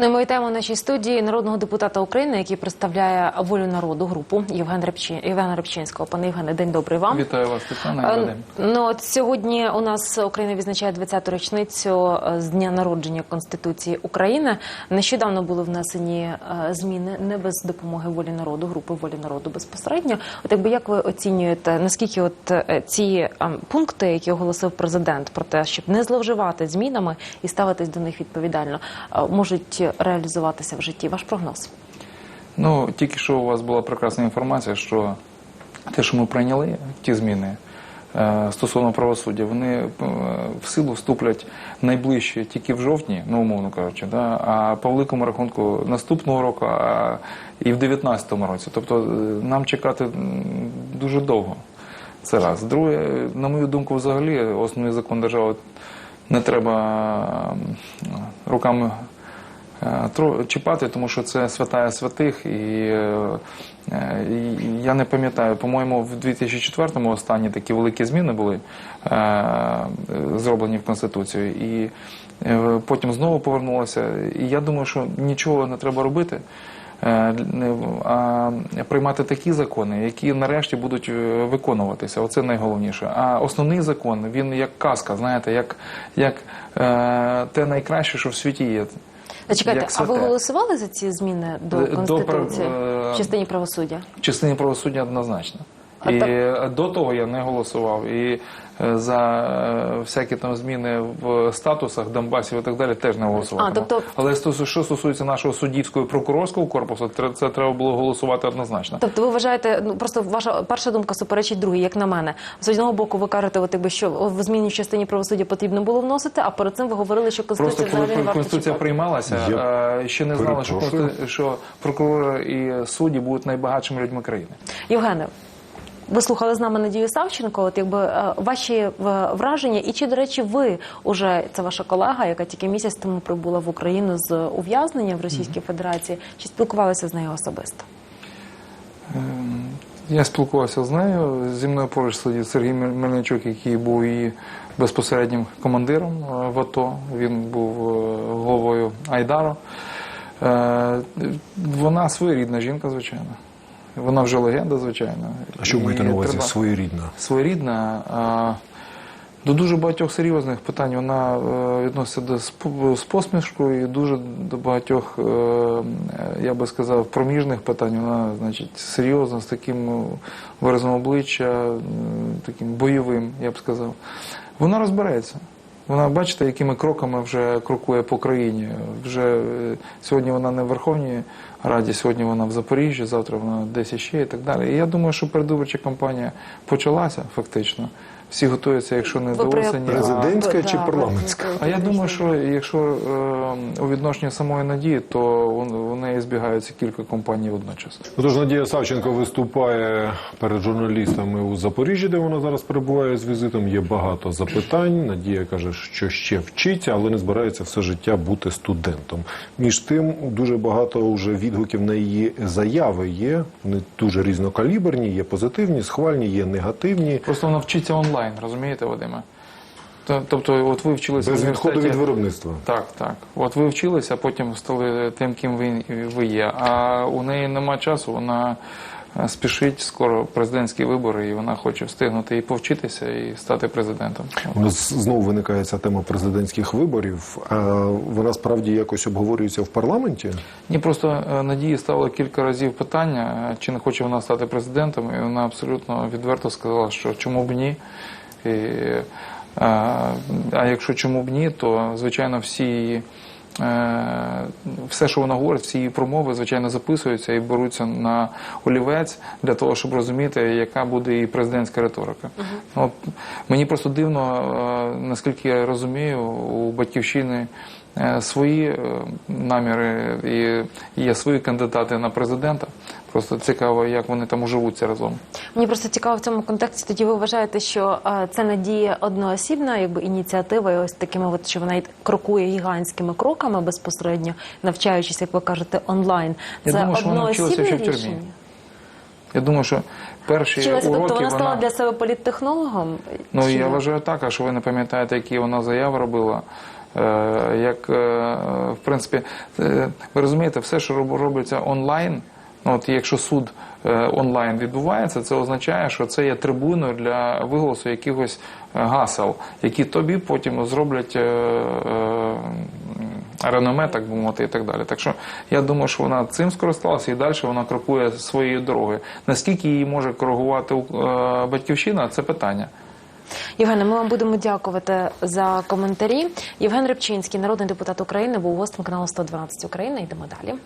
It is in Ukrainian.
Ну і ми вітаємо в нашій студії народного депутата України, який представляє волю народу групу Євген Репчі... Євгена Репчинського. Пане Євгене, день добрий вам. Вітаю вас, Тетяна. Е, Ну от сьогодні у нас Україна відзначає 20-ту річницю е, з дня народження Конституції України. Нещодавно були внесені е, зміни не без допомоги волі народу, групи волі народу безпосередньо. От якби як ви оцінюєте, наскільки от ці пункти, які оголосив президент, про те, щоб не зловживати змінами і ставитись до них відповідально, е, реалізуватися в житті? Ваш прогноз? Ну, тільки що у вас була прекрасна інформація, що те, що ми прийняли, ті зміни е, стосовно правосуддя, вони е, в силу вступлять найближче тільки в жовтні, ну умовно кажучи, да, а по великому рахунку наступного року а, і в 2019 році. Тобто е, нам чекати дуже довго. Це раз. Друге, на мою думку, взагалі, основний закон держави не треба руками чіпати, тому що це святая святих. І, е, е, я не пам'ятаю, по-моєму, в 2004-му останні такі великі зміни були е, е, зроблені в Конституцію. І е, потім знову повернулося. І я думаю, що нічого не треба робити. е, А приймати такі закони, які нарешті будуть е, виконуватися. Оце найголовніше. А основний закон він як казка, знаєте, як, як е, те найкраще, що в світі є. Зачекайте, Як а ви голосували за ці зміни до конституції до конституції е, в частині правосуддя? В частині правосуддя однозначно. А І так- до того я не голосував. І е, за е, всякі там зміни в статусах Донбасів і так далі теж не голосував. Тобто- Але що стосується нашого суддівського і прокурорського корпусу, це треба було голосувати однозначно. Тобто ви вважаєте, ну просто ваша перша думка суперечить другій, як на мене. З одного боку, ви кажете, от, якби, що в зміні в частині правосуддя потрібно було вносити, а перед цим ви говорили, що Просто конституція коли взагалі не варто конституція чіпати. приймалася, Я е, ще не знали, що, що прокурори і судді будуть найбагатшими людьми країни. Євгене, ви слухали з нами Надію Савченко. От якби е, ваші враження, і чи до речі, ви уже це ваша колега, яка тільки місяць тому прибула в Україну з ув'язнення в Російській Федерації, чи спілкувалися з нею особисто? Ем, Я спілкувався з нею. Зі мною поруч сидів Сергій Мель- Мельничук, який був її безпосереднім командиром е, в АТО. Він був е, головою Айдару. Вона своєрідна жінка, звичайно. Вона вже легенда, звичайно. А що ви маєте на увазі своєрідна? своєрідна. а, До дуже багатьох серйозних питань вона е, відноситься до з посмішкою і дуже до багатьох, е, я би сказав, проміжних питань. Вона, значить, серйозна, з таким е, виразом обличчя, таким бойовим, я б сказав. Вона розбереться. Вона, бачите, якими кроками вже крокує по країні. Вже е, сьогодні вона не в Верховній Раді, сьогодні вона в Запоріжжі, завтра вона десь іще і так далі. І я думаю, що передвиборча кампанія почалася фактично. Всі готуються, якщо не до осені. Президентська чи парламентська? а я думаю, що якщо е, у відношенні самої надії, то вон- у неї збігаються кілька компаній водночас. Отож, Надія Савченко виступає перед журналістами у Запоріжжі, де вона зараз перебуває з візитом. Є багато запитань. Надія каже, що ще вчиться, але не збирається все життя бути студентом. Між тим, дуже багато вже відгуків на її заяви є. Вони дуже різнокаліберні, є позитивні, схвальні, є негативні. Просто вона вчиться онлайн, розумієте, Вадиме? Тобто, от ви вчилися Без відходу від виробництва. Так, так. От ви вчилися, а потім стали тим, ким ви, ви є. А у неї нема часу, вона спішить скоро президентські вибори, і вона хоче встигнути і повчитися, і стати президентом. У нас знову виникає ця тема президентських виборів. А вона справді якось обговорюється в парламенті. Ні, просто е, Надії ставили кілька разів питання, е, чи не хоче вона стати президентом, і вона абсолютно відверто сказала, що чому б ні. І, е, а якщо чому б ні, то звичайно всі її. Е, Все, що вона говорить, всі її промови, звичайно, записуються і беруться на олівець для того, щоб розуміти, яка буде її президентська риторика. Ну мені просто дивно, е, наскільки я розумію, у батьківщини свої е, наміри і є свої кандидати на президента. Просто цікаво, як вони там уживуться разом. Мені просто цікаво в цьому контексті. Тоді ви вважаєте, що е, це надія одноосібна, якби ініціатива, і ось такими, от що вона крокує гігантськими кроками безпосередньо, навчаючись, як ви кажете, онлайн. Я це думаю, що вона вчилася ще в тюрмі. Я думаю, що перші Вчилася, уроки тобто вона стала вона... для себе політтехнологом? Ну Чи я вважаю так, а що ви не пам'ятаєте, які вона заяви робила Е, Як, е, в принципі, е, ви розумієте, все, що роб- робиться онлайн, ну, от якщо суд е, онлайн відбувається, це означає, що це є трибуною для виголосу якихось е, гасел, які тобі потім зроблять е, е, реноме, так би мовити, і так далі. Так що я думаю, що вона цим скористалася і далі вона крокує своєю дорогою. Наскільки її може коригувати е, батьківщина, це питання. Євгене, ми вам будемо дякувати за коментарі. Євген Рибчинський, народний депутат України, був гостем каналу 112 України. Йдемо далі.